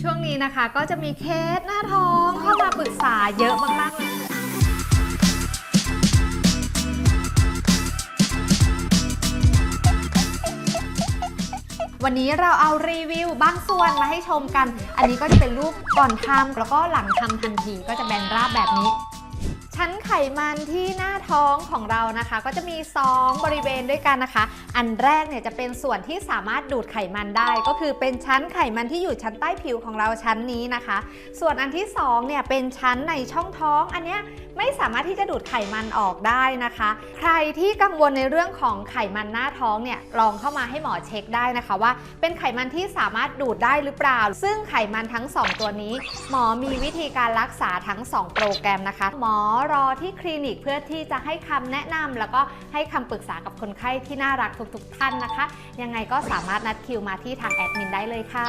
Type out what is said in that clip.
ช่วงนี้นะคะก็จะมีเคสหน้าท้องเข้ามาปรึกษาเยอะมากๆเลย วันนี้เราเอารีวิวบางส่วนมาให้ชมกัน อันนี้ก็จะเป็นรูปก่อนทำแล้วก็หลังทำทันทีก็จะแบนราบแบบนี้ ชั้นไขมันที่หน้าท้องของเรานะคะ ก็จะมี 2 บริเวณด้วยกันนะคะ อันแรกเนี่ยจะเป็นส่วนที่สามารถดูดไขมันได้ ก็คือเป็นชั้นไขมันที่อยู่ชั้นใต้ผิวของเราชั้นนี้นะคะ ส่วนอันที่2เนี่ยเป็นชั้นในช่องท้องอันเนี้ยไม่สามารถที่จะดูดไขมันออกได้นะคะ ใครที่กังวลในเรื่องของไขมันหน้าท้องเนี่ยลองเข้ามาให้หมอเช็คได้นะคะว่า เป็นไขมันที่สามารถดูดได้หรือเปล่า ซึ่งไขมันทั้ง 2 ตัวนี้ หมอมีวิธีการรักษาทั้ง 2 โปรแกรมนะคะ หมอรอที่คลินิกเพื่อที่จะให้คำแนะนำแล้วก็ให้คำปรึกษากับคนไข้ที่น่ารักทุกๆ ท่านนะคะ ยังไงก็สามารถนัดคิวมาที่ทางแอดมินได้เลยค่ะ